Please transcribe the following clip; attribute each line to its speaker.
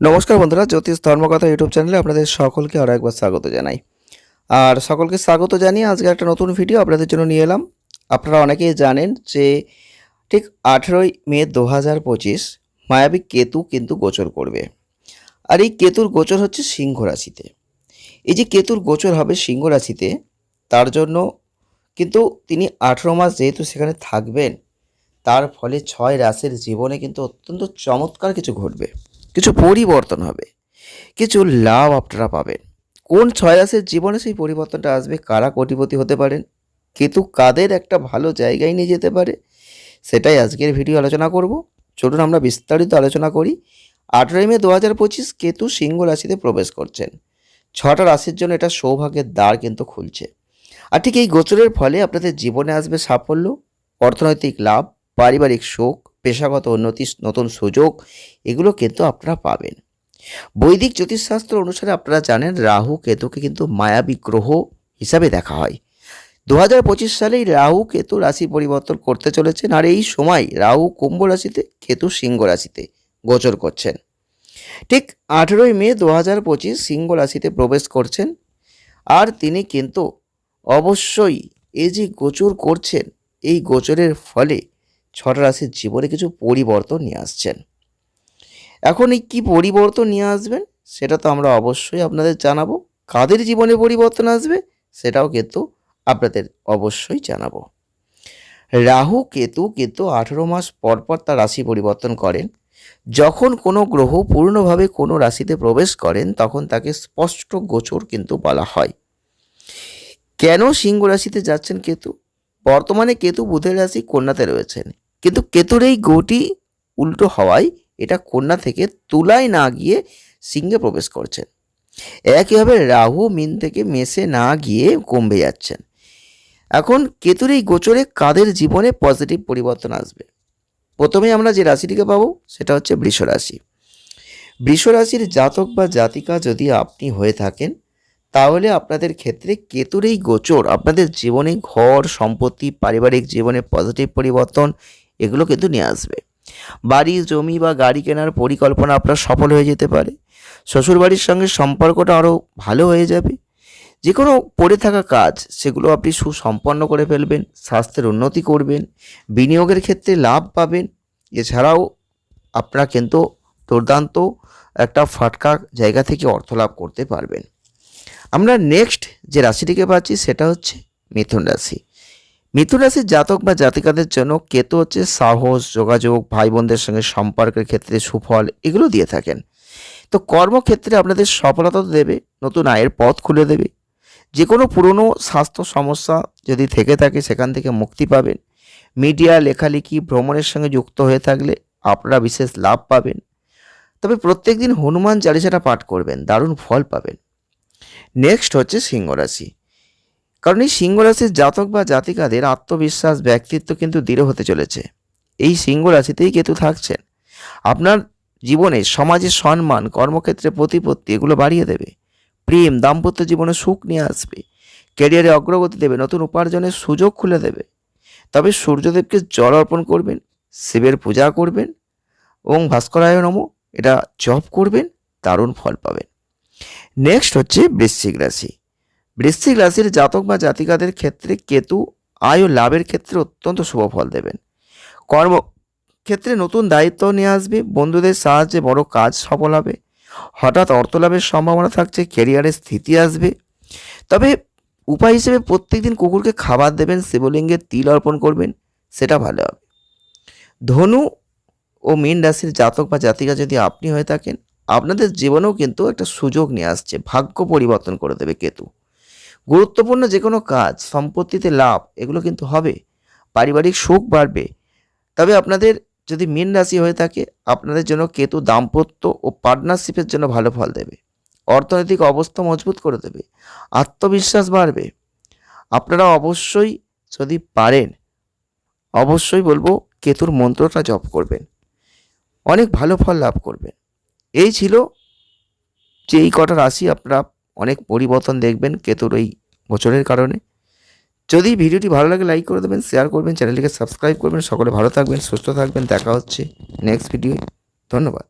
Speaker 1: নমস্কার বন্ধুরা, জ্যোতিষ ধর্মকথা ইউটিউব চ্যানেলে আপনাদের সকলকে আরও একবার স্বাগত জানাই। আর সকলকে স্বাগত জানিয়ে আজকে একটা নতুন ভিডিও আপনাদের জন্য নিয়ে এলাম। আপনারা অনেকেই জানেন যে ঠিক আঠেরোই মে দু হাজার পঁচিশ মায়াবী কেতু কিন্তু গোচর করবে। আর এই কেতুর গোচর হচ্ছে সিংহ রাশিতে। এই যে কেতুর গোচর হবে সিংহ রাশিতে, তার জন্য কিন্তু তিনি আঠেরো মাস যেহেতু সেখানে থাকবেন, তার ফলে ছয় রাশির জীবনে কিন্তু অত্যন্ত চমৎকার কিছু ঘটবে। কিছু পরিবর্তন হবে। কিছু লাভ আপনারা পাবেন। কোন ছয় রাশির জীবনে সেই পরিবর্তনটা আসবে? কারা কোটিপতি হতে পারেন? কেতু কাদের একটা ভালো জায়গায় নিয়ে যেতে পারে? সেটাই আজকের ভিডিও আলোচনা করব। চলুন আমরা বিস্তারিত আলোচনা করি। আঠেরোই মে দু হাজার পঁচিশ কেতু সিংহ রাশিতে প্রবেশ করছেন। ছটা রাশির জন্য এটা সৌভাগ্যের দ্বার কিন্তু খুলছে। আর ঠিক এই গোচরের ফলে আপনাদের জীবনে আসবে সাফল্য, অর্থনৈতিক লাভ, পারিবারিক সুখ পেশাগত উন্নতি, নতুন সুযোগ, এগুলো কিন্তু আপনারা পাবেন। বৈদিক জ্যোতিষশাস্ত্র অনুসারে আপনারা জানেন রাহু কেতুকে কিন্তু মায়াবী গ্রহ হিসাবে দেখা হয়। দু হাজার পঁচিশ সালেই রাহু কেতু রাশি পরিবর্তন করতে চলেছেন আর এই সময় রাহু কুম্ভ রাশিতে, কেতু সিংহ রাশিতে গোচর করছেন। ঠিক আঠেরোই মে দু হাজার পঁচিশ সিংহ রাশিতে প্রবেশ করছেন আর তিনি কিন্তু অবশ্যই এই যে গোচর করছেন, এই গোচরের ফলে ছটা রাশির জীবনে কিছু পরিবর্তন নিয়ে আসছেন। এখন এই কী পরিবর্তন নিয়ে আসবেন সেটা তো আমরা অবশ্যই আপনাদের জানাব। কাদের জীবনে পরিবর্তন আসবে সেটাও কিন্তু আপনাদের অবশ্যই জানাব। রাহু, কেতু, কিন্তু আঠেরো মাস পর পর তার রাশি পরিবর্তন করেন। যখন কোনো গ্রহ পূর্ণভাবে কোনো রাশিতে প্রবেশ করেন, তখন তাকে স্পষ্ট গোচর কিন্তু বলা হয়। কেন সিংহ রাশিতে যাচ্ছেন কেতু? বর্তমানে কেতু বুধের রাশি কন্যাতে রয়েছেন। কিন্তু কেতুর এই গতি উল্টো হওয়ায় এটা কন্যা থেকে তুলায় না গিয়ে সিংহে প্রবেশ করছেন। একইভাবে রাহু, মিন থেকে মেসে না গিয়ে কমবে যাচ্ছেন। এখন কেতুর এই গোচরে কাদের জীবনে পজিটিভ পরিবর্তন আসবে? প্রথমে আমরা যে রাশিটিকে পাবো, সেটা হচ্ছে বৃষ রাশি বৃষ রাশির জাতক বা জাতিকা যদি আপনি হয়ে থাকেন তাহলে আপনাদের ক্ষেত্রে কেতুর এই গোচর, আপনাদের জীবনে ঘর, সম্পত্তি, পারিবারিক জীবনে পজিটিভ পরিবর্তন, এগুলো কিন্তু নিয়ে আসবে। বাড়ি, জমি বা গাড়ি কেনার পরিকল্পনা আপনার সফল হয়ে যেতে পারে। শ্বশুরবাড়ির সঙ্গে সম্পর্কটা আরও ভালো হয়ে যাবে। যে কোনো পড়ে থাকা কাজ, সেগুলো আপনি সুসম্পন্ন করে ফেলবেন, স্বাস্থ্যের উন্নতি করবেন, বিনিয়োগের ক্ষেত্রে লাভ পাবেন। এছাড়াও আপনারা কিন্তু দুর্দান্ত একটা ফাটকা জায়গা থেকে অর্থ লাভ করতে পারবেন। আমরা নেক্সট যে রাশিটিকে পাচ্ছি সেটা হচ্ছে মিথুন রাশি। মিথুন রাশির জাতক বা জাতিকাদের জন্য কেতু হচ্ছে সাহস, যোগাযোগ ভাই বোনদের সঙ্গে সম্পর্কের ক্ষেত্রে সুফল এগুলো দিয়ে থাকেন। তো কর্মক্ষেত্রে আপনাদের সফলতা দেবে, নতুন আয়ের পথ খুলে দেবে। যে কোনো পুরনো স্বাস্থ্য সমস্যা যদি থেকে থাকে সেখান থেকে মুক্তি পাবেন। মিডিয়া, লেখালেখি, ভ্রমণের সঙ্গে যুক্ত হয়ে থাকলে আপনারা বিশেষ লাভ পাবেন। তবে প্রত্যেক দিন হনুমান চালিসাটা পাঠ করবেন, দারুণ ফল পাবেন। নেক্সট হচ্ছে সিংহ রাশি। কারণ এই সিংহ রাশির জাতক বা জাতিকাদের আত্মবিশ্বাস, ব্যক্তিত্ব কিন্তু দৃঢ় হতে চলেছে। এই সিংহ রাশিতেই কেতু থাকছেন। আপনার জীবনে সমাজের সম্মান, কর্মক্ষেত্রে প্রতিপত্তি এগুলো বাড়িয়ে দেবে। প্রেম, দাম্পত্য জীবনে সুখ নিয়ে আসবে। ক্যারিয়ারে অগ্রগতি দেবে, নতুন উপার্জনের সুযোগ খুলে দেবে। তবে সূর্যদেবকে জল অর্পণ করবেন, শিবের পূজা করবেন এবং ভাস্করায় নম, এটা জপ করবেন, দারুণ ফল পাবেন। নেক্সট হচ্ছে বৃশ্চিক রাশি। বৃশ্চিক রাশির জাতক বা জাতিকাদের ক্ষেত্রে কেতু আয় ও লাভের ক্ষেত্রে অত্যন্ত শুভ ফল দেবেন। কর্ম ক্ষেত্রে নতুন দায়িত্ব নিয়ে আসবে, বন্ধুদের সাহায্যে বড় কাজ সফল হবে, হঠাৎ অর্থ লাভের সম্ভাবনা থাকছে ক্যারিয়ারে স্থিতি আসবে। তবে উপায় হিসেবে প্রত্যেকদিন কুকুরকে খাবার দেবেন, শিবলিঙ্গে তিল অর্পণ করবেন, সেটা ভালো হবে। ধনু ও মীন রাশির জাতক বা জাতিকা যদি আপনি হয়ে থাকেন আপনাদের জীবনেও কিন্তু একটা সুযোগ নিয়ে আসছে, ভাগ্য পরিবর্তন করে দেবে কেতু। গুরুত্বপূর্ণ যে কোনো কাজ, সম্পত্তিতে লাভ, এগুলো কিন্তু হবে। পারিবারিক সুখ বাড়বে। তবে আপনাদের যদি মীন রাশি হয়ে থাকে, আপনাদের জন্য কেতু দাম্পত্য ও পার্টনারশিপের জন্য ভালো ফল দেবে। অর্থনৈতিক অবস্থা মজবুত করে দেবে। আত্মবিশ্বাস বাড়বে। আপনারা অবশ্যই যদি পারেন, অবশ্যই বলব, কেতুর মন্ত্রটা জপ করবেন। অনেক ভালো ফল লাভ করবেন। এই ছিল যে এই কটা রাশি আপনারা অনেক পরিবর্তন দেখবেন কেতুর এই বছরের কারণে। যদি ভিডিওটি ভালো লাগে লাইক করে দেবেন শেয়ার করবেন চ্যানেলটিকে সাবস্ক্রাইব করবেন, সকলে ভালো থাকবেন, সুস্থ থাকবেন। দেখা হচ্ছে নেক্সট ভিডিও ধন্যবাদ।